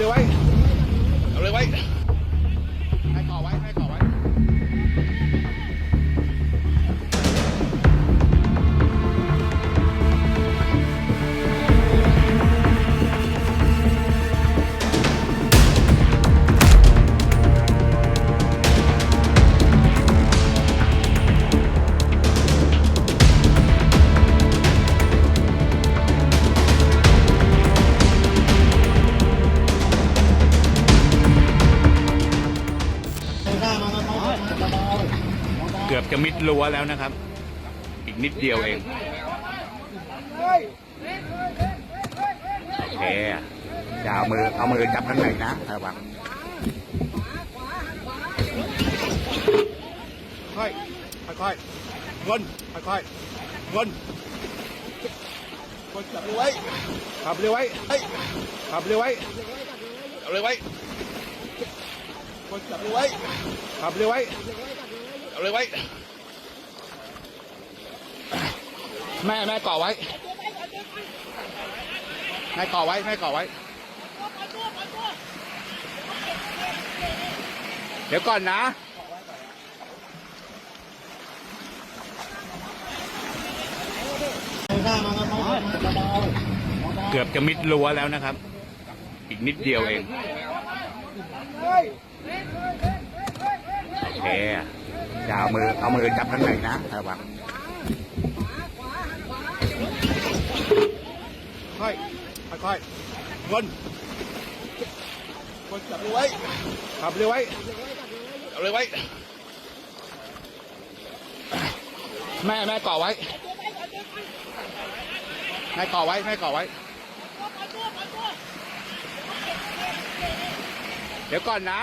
ขับเร็วไว้ขับเร็วไว้ เกือบจะมิดรั้วแล้วนะครับ อีกนิดเดียวเองโอเคจะเอามือเอามือจับข้างในนะระวังค่อยค่อยวนค่อยวนวนขับเร็วไว้ขับเร็วไว้เฮ้ยขับเร็วไว้ขับเร็วไว้วนขับเร็วไว้ขับเร็วไว้ เร็วไว้ แม่แม่ก่อไว้ แม่ก่อไว้ แม่ก่อไว้ เดี๋ยวก่อนนะเกือบจะมิดรั้วแล้วนะครับ อีกนิดเดียวเอง โอเค เอามือเอามือจับข้างในนะระวังค่อยค่อยวนวนขับเร็วไว้ขับเร็วไว้ขับเร็วไว้แม่แม่เก่อไว้แม่เก่อไว้แม่เก่อไว้เดี๋ยวก่อนนะ